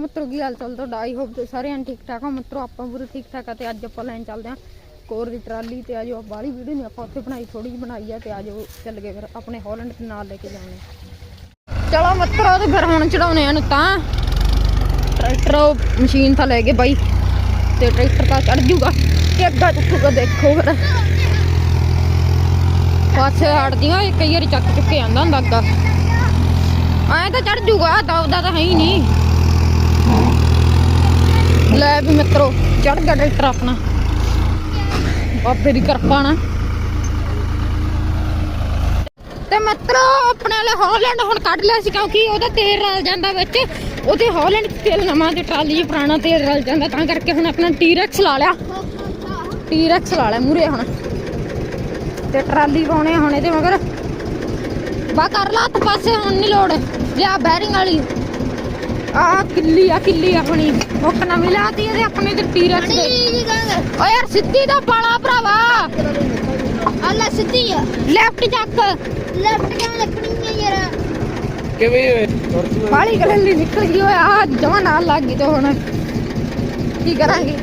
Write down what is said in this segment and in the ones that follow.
ਮਿੱਤਰੋ ਕੀ ਹਾਲ ਚਾਲ ਤੁਹਾਡਾ? ਆਈ ਹੋਪ ਸਾਰੇ ਆਂ ਠੀਕ ਠਾਕ ਹੋ ਮਿੱਤਰੋ ਆਪਾਂ ਪੂਰੇ ਠੀਕ ਠਾਕ ਆ ਤੇ ਅੱਜ ਆਪਾਂ ਲੈਣ ਚੱਲਦੇ ਆਂ ਕੋਰ ਦੀ ਟਰਾਲੀ ਤੇ ਆਜੋ ਬਾਹਲੀ ਵੀਡੀਓ ਨਹੀਂ ਆਪਾਂ ਉੱਥੇ ਬਣਾਈ ਥੋੜੀ ਜਿਹੀ ਬਣਾਈ ਆ ਤੇ ਆਜੋ ਚੱਲ ਗਏ ਫਿਰ ਆਪਣੇ ਹਾਲੈਂਡ ਦੇ ਨਾਲ ਲੈ ਕੇ ਜਾਣੇ ਚਲੋ ਮਿੱਤਰੋ ਤੇ ਫਿਰ ਹੁਣ ਚੜਾਉਣੇ ਆ ਨੂੰ ਤਾਂ। ਟਰੈਕਟਰ ਮਸ਼ੀਨ ਤਾਂ ਲੈ ਗਏ ਬਾਈ ਤੇ ਟਰੈਕਟਰ ਤਾਂ ਚੜ ਜੂਗਾ ਕਿ ਅੱਗਾ ਚੱਕੂਗਾ ਦੇਖੋ ਫਿਰ। ਪਾਸੇ ਹਟਦੀਆਂ ਕਈ ਵਾਰੀ ਚੱਕ ਚੁੱਕੇ ਆਂਦਾ ਹੁੰਦਾ ਅੱਗਾ ਐ ਤਾਂ ਚੜ ਜੂਗਾ, ਦਬਦਾ ਤਾਂ ਹੈ ਹੀ ਨਹੀਂ। ਲੈ ਵੀ ਮਿੱਤਰੋ ਚੜ ਗਿਆ ਟਰੈਕਟਰ ਆਪਣਾ। ਬਾਬੇ ਦੀ ਕਿਰਪਾ ਨਾਲ। ਤੇ ਮਿੱਤਰੋ, ਆਪਣੇ ਵਾਲੇ ਹਾਲੈਂਡ ਹੁਣ ਕੱਢ ਲਿਆ ਸੀ ਕਿਉਂਕਿ ਉਹਦਾ ਤੇਲ ਰਲ ਜਾਂਦਾ ਵਿੱਚ। ਉਹਦੇ ਹਾਲੈਂਡ ਤੇਲ ਨਵਾਂ ਤੇ ਟਰਾਲੀ 'ਚ ਪੁਰਾਣਾ ਤੇਲ ਰਲ ਜਾਂਦਾ, ਤਾਂ ਕਰਕੇ ਹੁਣ ਆਪਣਾ ਟੀਰੈਕਸ ਲਾ ਲਿਆ। ਟੀਰੈਕਸ ਲਾ ਲਿਆ ਮੂਰੇ ਹੁਣ। ਤੇ ਟਰਾਲੀ ਪਾਉਣੇ ਆ ਹੁਣ ਇਹਦੇ ਮਗਰ। ਬਾ ਕਰ ਲਾ ਹੱਥ ਪਾਸੇ, ਹੁਣ ਨਹੀਂ ਲੋੜ। ਲਿਆ ਬੈਰਿੰਗ ਵਾਲੀ। ਆ ਕਿੱਲੀ ਆ ਕਿੱਲੀ ਆਪਣੀ। ਹੁੱਕ ਨਵੀਂ ਲਾਤੀ ਇਹਦੇ ਆਪਣੇ ਤੇ ਟੀਰੈਕਸ ਦੇ ਓ ਯਾਰ ਸਿੱਧੀ ਦਾ ਪਾਲਾ ਭਰਾਵਾ। ਅੱਲਾ ਸਿੱਧੀ ਆ। ਲੈਫਟ ਚੱਕ। ਲੈਫਟ ਕਿਵੇਂ ਲੱਗਣੀ ਆ ਯਾਰ? ਕਿਵੇਂ ਬਾਲੀ ਗਲੰਲੀ ਨਿਕਲ ਗਈ ਓਏ ਆ ਜਮਾ ਨਾਲ ਲੱਗ ਗਈ ਤੇ ਹੁਣ। ਕੀ ਕਰਾਂਗੇ?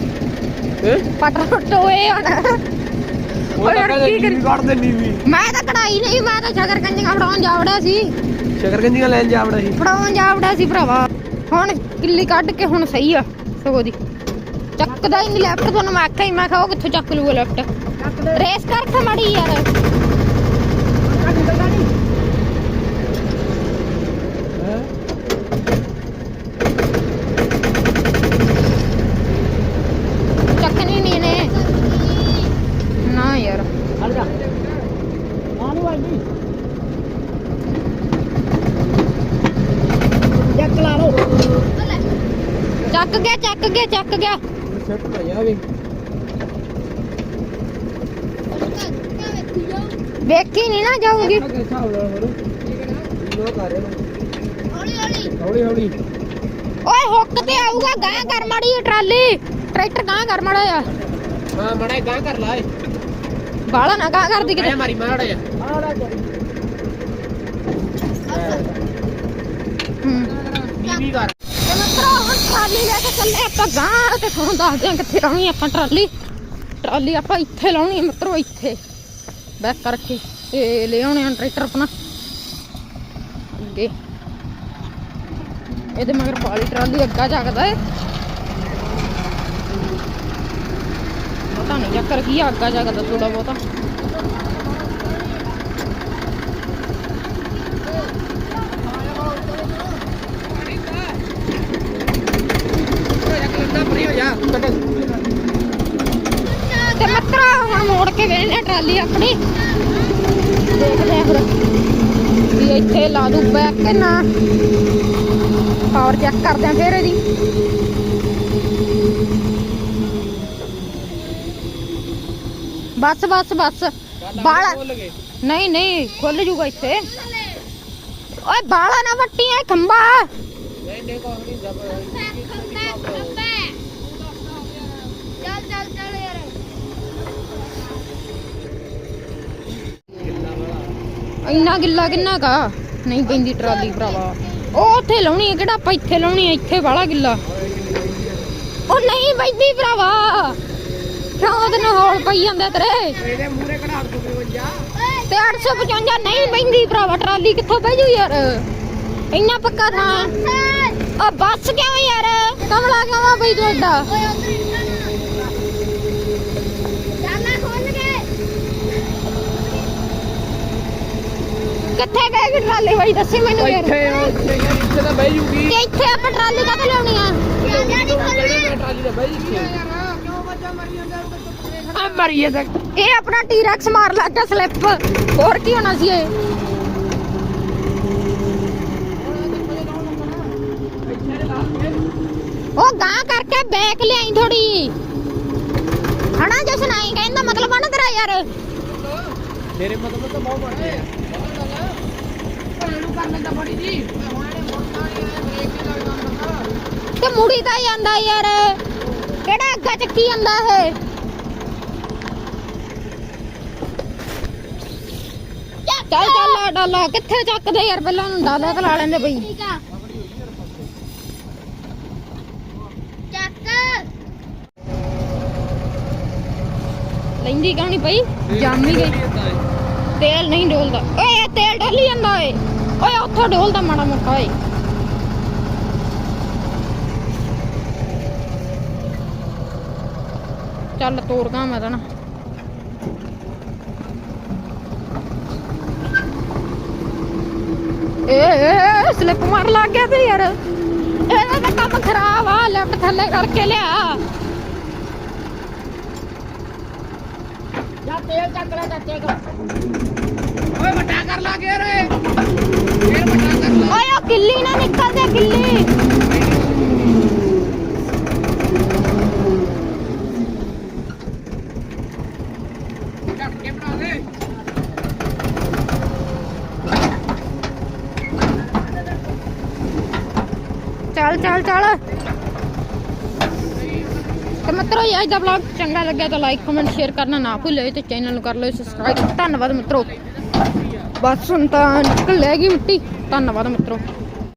ਪਟਰ ਟੋਏ ਹੁਣ। ਓਏ ਕੀ ਕਰੀ ਨੀਵੀਂ ਮੈਂ ਤਾਂ ਕਢਾਈ ਨਹੀਂ ਮੈਂ ਤਾਂ ਸ਼ਕਰ ਕੰਜੀਆਂ ਫੜਾਉਣ ਜਾਵੜਾ ਸੀ। ਸ਼ਕਰਗੰਜੀਆਂ ਲੈਣ ਜਾਵੜਾ ਸੀ। ਫੜਾਉਣ ਜਾਵੜਾ ਸੀ ਭਰਾਵਾ। ਹੁਣ ਕਿੱਲੀ ਕੱਢ ਕੇ ਹੁਣ ਸਹੀ ਆ ਸਗੋਂ ਦੀ। ਚੱਕਦਾ ਹੀ ਨਹੀਂ ਲੈਫਟ ਤੁਹਾਨੂੰ ਮੈਂ ਆਖਿਆ ਹੀ ਮੈਂ ਕਿਹਾ ਉਹ ਕਿੱਥੋਂ ਚੱਕ ਲੂਗਾ ਲੈਫਟ ਰੇਸ ਕਰ ਖਮੜੀ ਯਾਰ ਹੈ ਚੱਕਣੀ ਨਹੀਂ ਨੇ ਨਾ ਯਾਰ ਹਟ ਜਾ ਆਨੂੰ ਆਈ ਚੱਕ ਲਾ ਲੋ ਚੱਕ ਗਿਆ ਚੱਕ ਗਿਆ ਚੱਕ ਗਿਆ। ਸੈੱਟ ਭਈਆ ਵੀ ਵੇਖੀ ਨਹੀਂ ਨਾ ਜਾਊਗੀ। ਆ ਹੌਲੀ ਹੌਲੀ ਓਏ ਹੁੱਕ ਤੇ ਆਊਗਾ ਗਾਂ ਕਰ ਮਾੜੀ ਟਰਾਲੀ। ਟਰੈਕਟਰ ਗਾਂ ਕਰ ਮਾੜਾ ਆ ਹਾਂ ਮੜਾ ਗਾਂ ਕਰ ਲਾ ਏ ਬਾਲਾ ਨਾ ਗਾਂ ਕਰਦੀ ਕਿਤੇ। ਮਾਰੀ ਮਾੜਾ ਜਾ ਹੂੰ। ਨੀਵੀਂ ਕਰ। ਟਰਾਲੀ ਲੈ ਕੇ ਚੱਲੇ ਆਪਾਂ ਗਾਂ ਤੇ ਤੁਹਾਨੂੰ ਦੱਸਦੇ ਆ ਕਿੱਥੇ ਲਾਉਣੀ ਆਪਾਂ ਟਰਾਲੀ। ਟਰਾਲੀ ਆਪਾਂ ਇੱਥੇ ਲਾਉਣੀ ਮਿੱਤਰੋ ਇੱਥੇ। ਬੈਕ ਕਰਕੇ ਤੇ ਲੈ ਆਉਣੇ ਆ ਟਰੈਕਟਰ ਆਪਣਾ। ਅੱਗੇ। ਇਹਦੇ ਮਗਰ ਪਾਲੀ ਟਰਾਲੀ ਅੱਗਾ ਜਾਗਦਾ ਏ। ਪਤਾ ਨਹੀਂ ਚੱਕਰ ਕੀ ਆ, ਅੱਗਾ ਜਾਗਦਾ ਥੋੜਾ ਬਹੁਤਾ ਤੇ ਮਿੱਤਰੋ ਹੁਣ ਮੋੜ ਕੇ ਵੇਖਨੇ ਟਰਾਲੀ ਆਪਣੀ। ਦੇਖਦੇ ਆ ਫਿਰ ਵੀ ਇੱਥੇ ਲਾ ਦੂ ਬੈਕ ਕੇ ਨਾ। ਪਾਵਰ ਚੈੱਕ ਕਰਦੇ ਆ ਫਿਰ ਇਹਦੀ। ਬਸ ਬਸ ਬਸ। ਬਾਲਾ ਨਹੀਂ ਨਹੀਂ ਖੁੱਲ ਜੂਗਾ ਇੱਥੇ। ਓਏ ਬਾਲਾ ਨਾ ਵੱਟੀ ਐ ਖੰਭਾ। ਚੱਲ ਇੰਨਾ ਗਿੱਲਾ ਕਿੰਨਾ ਕਾ ਨਹੀਂ ਪੈਂਦੀ ਟਰਾਲੀ ਭਰਾਵਾ। ਉਹ ਉੱਥੇ ਲਾਉਣੀ ਹੈ ਕਿਹੜਾ ਆਪਾਂ ਇੱਥੇ ਲਾਉਣੀ ਹੈ ਇੱਥੇ ਵਾਲਾ ਗਿੱਲਾ। ਉਹ ਨਹੀਂ ਪੈਂਦੀ ਭਰਾਵਾ। ਕਿਉਂ ਤੈਨੂੰ ਹੌਲ ਪਈ ਜਾਂਦਾ ਤੇਰੇ। ਇਹਦੇ ਮੂਰੇ 52 ਤੇ 855 ਨਹੀਂ ਪੈਂਦੀ ਭਰਾਵਾ ਟਰਾਲੀ ਕਿੱਥੋਂ ਪੈ ਜੂ ਯਾਰ? ਇੰਨਾ ਪੱਕਾ ਥਾਂ। ਆ ਬੱਸ ਕਿਉਂ ਯਾਰ? ਕਮਲਾ ਕਿਉਂ ਆ ਬਈ ਤੂੰ ਕਿੱਥੇ ਗਏ ਕਿ ਟਰਾਲੀ ਬਈ ਦੱਸੀ ਮੈਨੂੰ ਯਾਰ ਇੱਥੇ ਆ, ਇੱਥੇ ਤਾਂ ਬਹਿ ਜੂਗੀ। ਤੇ ਇੱਥੇ ਆਪਾਂ ਟਰਾਲੀ ਕਾਹਤੇ ਲਿਆਉਣੀ ਆ? ਟਰਾਲੀ ਤਾਂ ਬਹਿ ਜੂਗੀ ਆ ਮਰੀਏ ਤਾਂ। ਇਹ ਆਪਣਾ ਟੀਰੈਕਸ ਮਾਰ ਲੱਗਾ ਸਲਿੱਪ ਹੋਰ ਕੀ ਹੋਣਾ ਸੀ ਇਹ? ਉਹ ਗਾਂ ਕਰਕੇ ਬੈਕ ਲਿਆਈ ਥੋੜੀ ਹਣਾ ਜਸਨ ਆਈ ਕਹਿੰਦਾ ਮਤਲਬ ਆ ਨਾ ਤੇਰਾ ਯਾਰ। ਮੇਰੇ ਮਤਲਬ ਤਾਂ ਬਹੁਤ ਬਣਦੇ ਆ। ਤੇ ਮੁੜੀ ਤਾਂ ਜਾਂਦਾ ਯਾਰ। ਕਿਹੜਾ ਅੱਗਾ ਚੱਕੀ ਜਾਂਦਾ ਹੈ ਚੱਲ ਚੱਲ ਡਾਲਾ ਕਿੱਥੇ ਚੱਕਦੇ ਯਾਰ? ਪਹਿਲਾਂ ਨੂੰ ਡਾਲਾ ਕਲਾ ਲੈਂਦੇ ਬਈ। ਲੈਂਦੀ ਕਾਹਣੀ ਪਈ ਜਾਮ ਗਈ ਤੇਲ ਨਹੀਂ ਡੋਲਦਾ। ਓਏ ਤੇਲ ਡੋਲੀ ਜਾਂਦਾ ਓਏ। ਓਏ, ਉੱਥੋਂ ਡੋਲਦਾ ਮਾੜਾ ਮੋਟਾ, ਓਏ। ਚੱਲ ਤੋੜ ਗਾ ਮੈਂ ਤਾਂ ਨਾ। ਏ ਸਲਿੱਪ ਮਾਰ ਲੱਗ ਗਿਆ ਤੇ ਯਾਰ। ਇਹਦਾ ਤਾਂ ਕੰਮ ਖਰਾਬ ਆ ਲੈਫਟ ਥੱਲੇ ਕਰਕੇ ਲਿਆ। ਜਾ ਤੇਲ ਚੱਕ ਲੈ, ਚਾਚੇ ਓਏ ਵੱਡਾ ਕਰ ਲਾ ਗੇਰ ਗੇਰ ਕਰ ਨਾ ਨਿਕਲ ਦੇ ਕਿੱਲੀ ਚੱਲ ਚੱਲ ਚੱਲ। ਤੇ ਮਿੱਤਰੋ, ਇਹ ਅੱਜ ਦਾ ਵਲੌਗ ਚੰਗਾ ਲੱਗਿਆ ਤਾਂ ਲਾਈਕ ਕਮੈਂਟ ਸ਼ੇਅਰ ਕਰਨਾ ਨਾ ਭੁੱਲਿਓ ਤੇ ਚੈਨਲ ਨੂੰ ਕਰ ਲਓ ਸਬਸਕ੍ਰਾਈਬ ਧੰਨਵਾਦ ਮਿੱਤਰੋ। ਬਸ ਹੁਣ ਤਾਂ ਨਿਕਲ ਲੈ ਗਈ ਮਿੱਟੀ। ਧੰਨਵਾਦ ਮਿੱਤਰੋ।